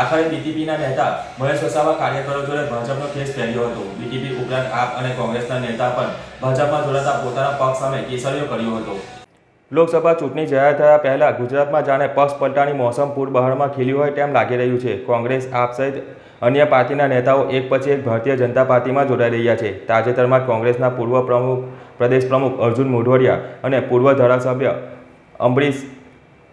આખરે બીટીપીના નેતા મહેશ વસાવા કાર્યકરો જોડે ભાજપનો કેસ પહેર્યો હતો. બીટીપી ઉપરાંત આપ અને કોંગ્રેસના નેતા પણ ભાજપમાં જોડાતા પોતાના પક્ષ સામે કેસરીઓ કર્યો હતો. લોકસભા ચૂંટણી જાહેર થયા પહેલા ગુજરાતમાં જાણે પક્ષ પલટાની મોસમ પૂર બહારમાં ખીલ્યું હોય તેમ લાગી રહ્યું છે. કોંગ્રેસ આપ સહિત અન્ય પાર્ટીના નેતાઓ એક પછી એક ભારતીય જનતા પાર્ટીમાં જોડાઈ રહ્યા છે. તાજેતરમાં કોંગ્રેસના પૂર્વ પ્રમુખ, પ્રદેશ પ્રમુખ અર્જુન મોઢવાડિયા અને પૂર્વ ધારાસભ્ય અમરીશ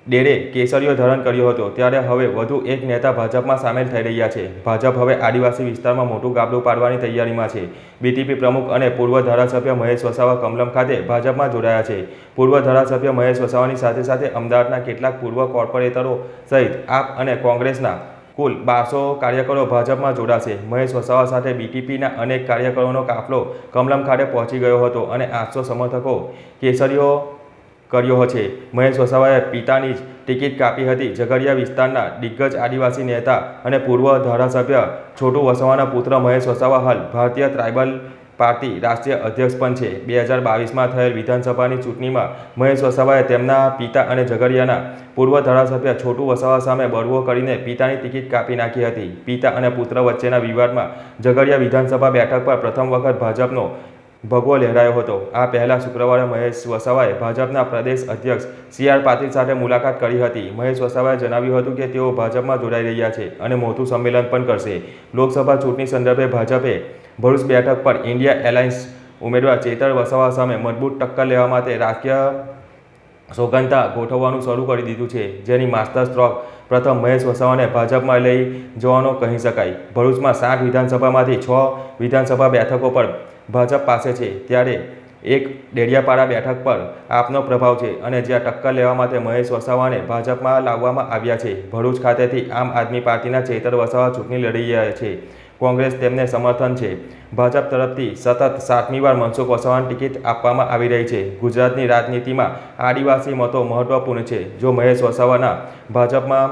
ડેરે કેસરીઓ ધારણ કર્યો હતો. ત્યારે હવે વધુ એક નેતા ભાજપમાં સામેલ થઈ રહ્યા છે. ભાજપ હવે આદિવાસી વિસ્તારમાં મોટું ગાબડું પાડવાની તૈયારીમાં છે. બીટીપી પ્રમુખ અને પૂર્વ ધારાસભ્ય મહેશ વસાવા કમલમ ખાતે ભાજપમાં જોડાયા છે. પૂર્વ ધારાસભ્ય મહેશ વસાવાની સાથે સાથે અમદાવાદના કેટલાક પૂર્વ કોર્પોરેટરો સહિત આપ અને કોંગ્રેસના કુલ બારસો કાર્યકરો ભાજપમાં જોડાશે. મહેશ વસાવા સાથે બીટીપીના અનેક કાર્યકરોનો કાફલો કમલમ ખાતે પહોંચી ગયો હતો અને આઠસો સમર્થકો કેસરીઓ કર્યો છે મહેશ વસાવાએ પિતાની જ ટિકિટ કાપી હતી. ઝઘડિયા વિસ્તારના દિગ્ગજ આદિવાસી નેતા અને પૂર્વ ધારાસભ્ય છોટુ વસાવાના પુત્ર મહેશ વસાવા હાલ ભારતીય ટ્રાઇબલ પાર્ટી રાષ્ટ્રીય અધ્યક્ષ પણ છે. બે હજાર બાવીસમાં થયેલ વિધાનસભાની ચૂંટણીમાં મહેશ વસાવાએ તેમના પિતા અને ઝઘડિયાના પૂર્વ ધારાસભ્ય છોટુ વસાવા સામે બળવો કરીને પિતાની ટિકિટ કાપી નાખી હતી. પિતા અને પુત્ર વચ્ચેના વિવાદમાં ઝઘડિયા વિધાનસભા બેઠક પર પ્રથમ વખત ભાજપનો ભગવો લહેરાયો હતો. આ પહેલા શુક્રવારે મહેશ વસાવાએ ભાજપના પ્રદેશ અધ્યક્ષ સી આર પાટીલ સાથે મુલાકાત કરી હતી. મહેશ વસાવાએ જણાવ્યું હતું કે તેઓ ભાજપમાં જોડાઈ રહ્યા છે અને મોટું સંમેલન પણ કરશે. લોકસભા ચૂંટણી સંદર્ભે ભાજપે ભરૂચ બેઠક પર ઇન્ડિયા એલાયન્સ ઉમેદવાર ચેતર વસાવા સામે મજબૂત ટક્કર લેવા માટે રાજકીય સોગંદતા ગોઠવવાનું શરૂ કરી દીધું છે, જેની માસ્ટર સ્ટ્રોક પ્રથમ મહેશ વસાવાને ભાજપમાં લઈ જવાનો કહી શકાય. ભરૂચમાં સાત વિધાનસભામાંથી છ વિધાનસભા બેઠકો પર ભાજપ પાસે છે, ત્યારે એક ડેડિયાપાડા બેઠક પર આપનો પ્રભાવ છે અને જ્યાં ટક્કર લેવા માટે મહેશ વસાવાને ભાજપમાં લાવવામાં આવ્યા છે. ભરૂચ ખાતેથી આમ આદમી પાર્ટીના ચેતર વસાવા ચૂંટણી લડી રહ્યા છે. કોંગ્રેસ તેમને સમર્થન છે. ભાજપ તરફથી સતત સાતમી વાર મનસુખ વસાવાની ટિકિટ આપવામાં આવી રહી છે. ગુજરાતની રાજનીતિમાં આદિવાસી મતો મહત્વપૂર્ણ છે. જો મહેશ વસાવાના ભાજપમાં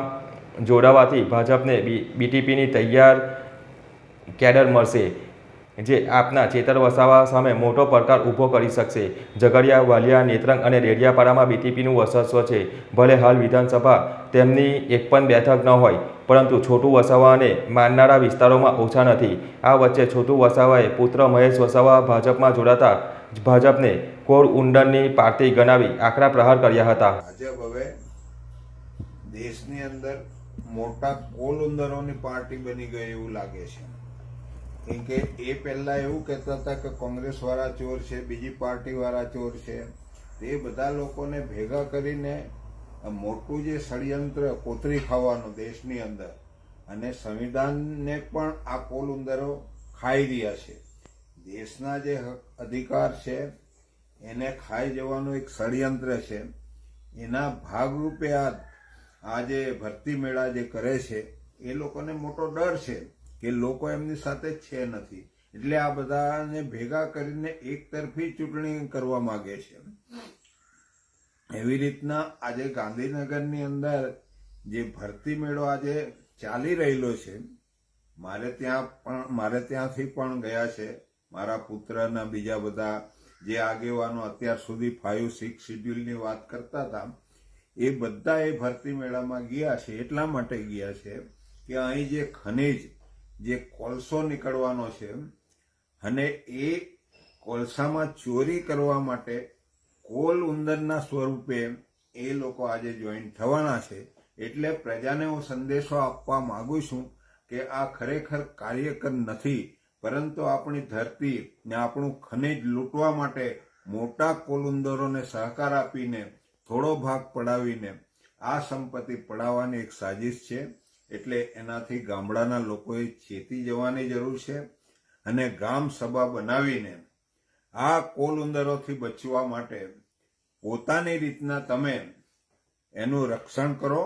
જોડાવાથી ભાજપને બીટીપીની તૈયાર કેડર મળશે. જે આપના ચેતર વસાવા સામે મોટો પડકાર ઊભો કરી શકશે. ઝઘડિયા, વાલિયા, નેત્રંગ અને ડેડિયાપાડામાં બીટીપીનું વર્ચસ્વ છે. ભલે હાલ વિધાનસભા તેમની એક પણ બેઠક ન હોય, પરંતુ છોટું વસાવાને માનનારા વિસ્તારોમાં ઓછા નથી. આ વચ્ચે છોટું વસાવાએ પુત્ર મહેશ વસાવા ભાજપમાં જોડાતા ભાજપને કોર ઉંડનની પાર્ટી ગણાવી આકરા પ્રહાર કર્યા હતા. ભાજપ હવે દેશની અંદર મોટા કોલુંદરોની પાર્ટી બની ગઈ એવું લાગે છે. કેમ કે એ પહેલા એવું કહેતા હતા કે કોંગ્રેસ વાળા ચોર છે, બીજી પાર્ટી વાળા ચોર છે. તે બધા લોકોને ભેગા કરીને મોટું જે ષડયંત્ર કોતરી ખાવાનું દેશની અંદર અને સંવિધાનને પણ આ કોલુંદરો ખાઈ રહ્યા છે. દેશના જે અધિકાર છે, એને ખાઈ જવાનું એક ષડયંત્ર છે. એના ભાગરૂપે આ આ જે ભરતી મેળા જે કરે છે, એ લોકોને મોટો ડર છે. કે લોકો એમની સાથે છે નથી. એટલે આ બધાને ભેગા કરીને એક તરફી ચૂંટણી કરવા માગે છે. એવી રીતના આજે ગાંધીનગરની અંદર જે ભરતી મેળો આજે ચાલી રહેલો છે, મારે ત્યાં પણ, મારે ત્યાંથી પણ ગયા છે. મારા પુત્રના બીજા બધા જે આગેવાનો અત્યાર સુધી ફાઇવ સિક્સ શિડ્યુલની વાત કરતા હતા, એ બધા એ ભરતી મેળામાં ગયા છે, એટલા માટે ગયા છે કે અહીં જે ખનિજ જે કોલસો નીકળવાનો છે અને એ કોલસામાં ચોરી કરવા માટે કોલ ઉંદરના સ્વરૂપે એ લોકો આજે જોઈન થવાના છે. એટલે પ્રજાને હું સંદેશો આપવા માંગુ છું કે આ ખરેખર કાર્યકર નથી, પરંતુ આપણી ધરતી ને આપણું ખનિજ લૂંટવા માટે મોટા કોલુંદરોને સહકાર આપીને થોડો ભાગ પડાવીને આ સંપત્તિ પડાવવાની એક સાજિશ છે. એટલે એનાથી ગામડાના લોકોએ ચેતી જવાની જરૂર છે અને ગામ સભા બનાવીને આ કોલુંદરોથી બચવા માટે પોતાની રીતના તમે એનું રક્ષણ કરો